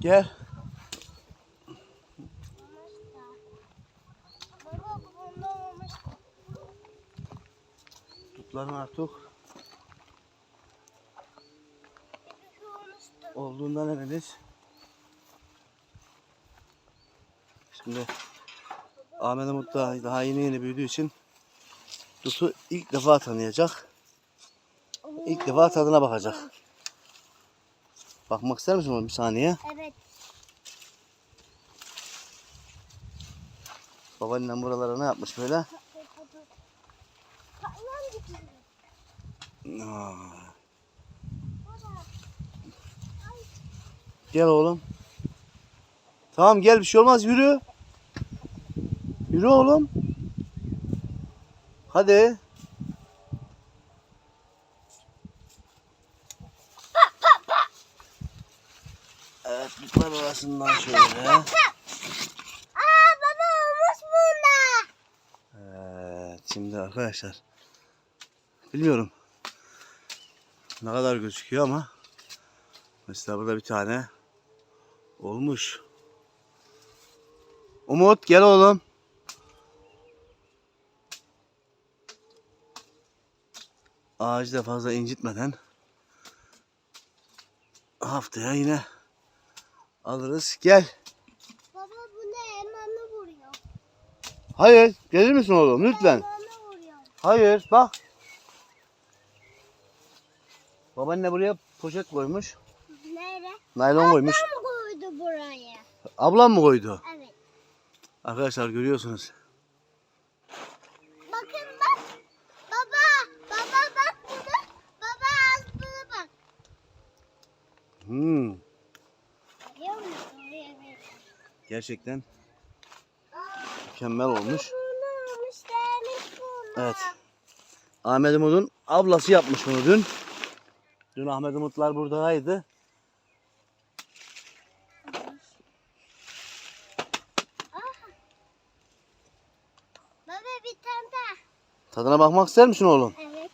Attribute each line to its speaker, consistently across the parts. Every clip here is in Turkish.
Speaker 1: Gel. Tutların artık olduğundan eminiz. Şimdi Ahmet Umut da daha yeni yeni büyüdüğü için Dutu ilk defa tanıyacak. İlk defa tadına bakacak. Bakmak ister misin oğlum bir saniye?
Speaker 2: Evet.
Speaker 1: Babaannem buralara ne yapmış böyle? Aa. Gel oğlum. Tamam gel bir şey olmaz yürü. Yürü oğlum. Hadi. Evet bitler arasından şöyle.
Speaker 2: Aa baba olmuş bunda.
Speaker 1: Evet şimdi arkadaşlar. Bilmiyorum. Ne kadar gözüküyor ama. Mesela burada bir tane olmuş. Umut gel oğlum. Ağacı da fazla incitmeden haftaya yine alırız. Gel.
Speaker 2: Baba bu ne? Elmanı vuruyor.
Speaker 1: Hayır. Gelir misin oğlum lütfen?
Speaker 2: Elmanı vuruyor.
Speaker 1: Hayır bak. Babaanne buraya poşet koymuş.
Speaker 2: Nerede?
Speaker 1: Naylon koymuş.
Speaker 2: Tam koydu buraya.
Speaker 1: Ablam mı koydu?
Speaker 2: Evet.
Speaker 1: Arkadaşlar görüyorsunuz.
Speaker 2: Bakın bak. Baba. Baba bak bunu. Baba az bunu bak.
Speaker 1: Hmm, gerçekten mükemmel olmuş. Evet. Ahmet Umut'un ablası yapmış bunu dün. Dün Ahmet Umutlar buradaydı. Tadına bakmak ister misin oğlum?
Speaker 2: Evet.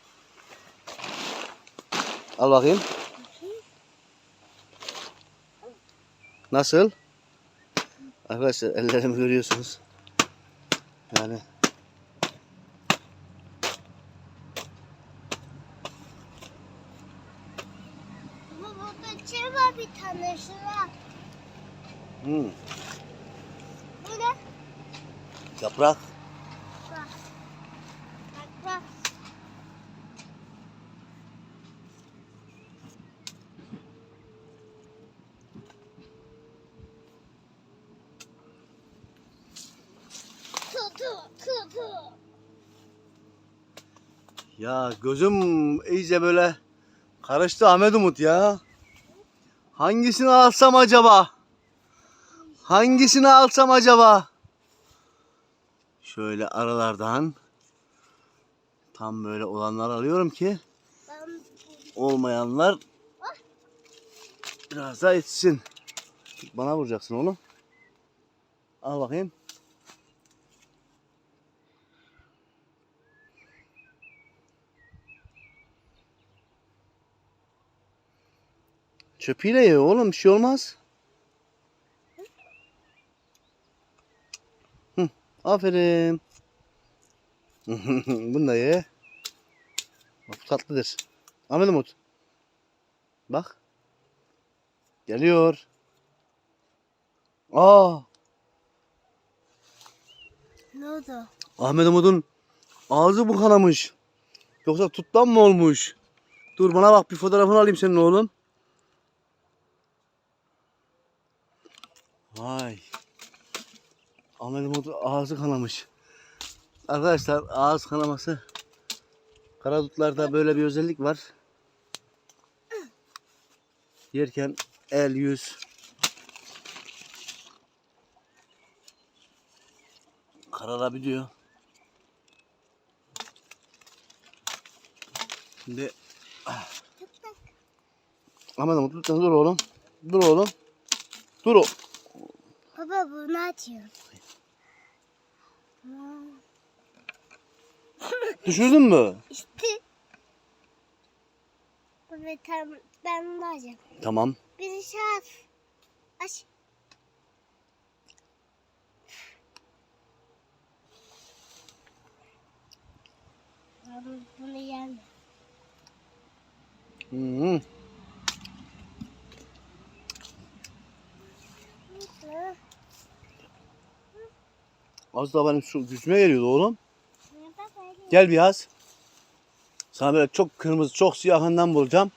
Speaker 1: Al bakayım. Nasıl? Arkadaşlar ellerimi görüyorsunuz. Yani
Speaker 2: Baba burada çiğ var bir tane şurada.
Speaker 1: hmm,
Speaker 2: Bu ne?
Speaker 1: yaprak.
Speaker 2: Bak. Bak bak. Kutu, kutu.
Speaker 1: Ya gözüm iyice böyle karıştı Ahmet Umut ya. Hangisini alsam acaba? Hangisini alsam acaba? Şöyle aralardan tam böyle olanlar alıyorum ki olmayanlar biraz daha etsin. Bana vuracaksın oğlum. Al bakayım. Çöpüyle ye oğlum bir şey olmaz. Hı, aferin. Bunu da ye. Bak, bu tatlıdır. Ahmet Umut. Bak. Geliyor. Aa,
Speaker 2: Ne oldu?
Speaker 1: Ahmet Umut'un ağzı bu kanamış. Yoksa tuttan mı olmuş? Dur bana bak bir fotoğrafını alayım senin oğlum. Vay. Ahmet Umut'un ağzı kanamış. Arkadaşlar ağız kanaması. Karadutlarda böyle bir özellik var. Yerken el, yüz kararabiliyor. Şimdi
Speaker 2: tık.
Speaker 1: Ahmet Umut lütfen dur oğlum. Dur oğlum. Dur o.
Speaker 2: Baba bunu açıyorum.
Speaker 1: Düşürdün mü?
Speaker 2: İşte. Evet tam ben bunu açacağım.
Speaker 1: Tamam.
Speaker 2: Bir şans. Aç. Baba bunu yeme.
Speaker 1: Hı -hı. Az daha benim şu yüzüme geliyordu oğlum. Gel biraz. Sana böyle çok kırmızı, çok siyahından bulacağım.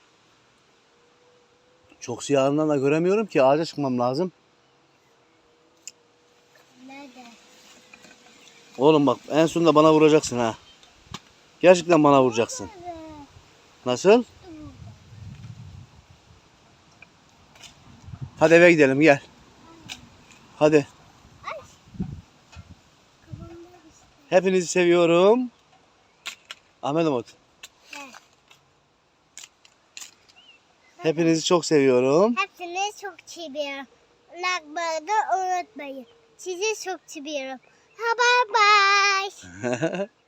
Speaker 1: Çok siyahından da göremiyorum ki ağaca çıkmam lazım.
Speaker 2: Nerede?
Speaker 1: Oğlum bak en sonunda bana vuracaksın ha. Gerçekten bana vuracaksın. Nasıl? Hadi eve gidelim gel. Hadi.
Speaker 2: Kafamda bir şey.
Speaker 1: Hepinizi seviyorum. Ahmet Umut.
Speaker 2: Evet.
Speaker 1: Hepinizi çok seviyorum.
Speaker 2: Hepsini çok seviyorum. Like da unutmayın. Sizi çok seviyorum. Ha bye bye.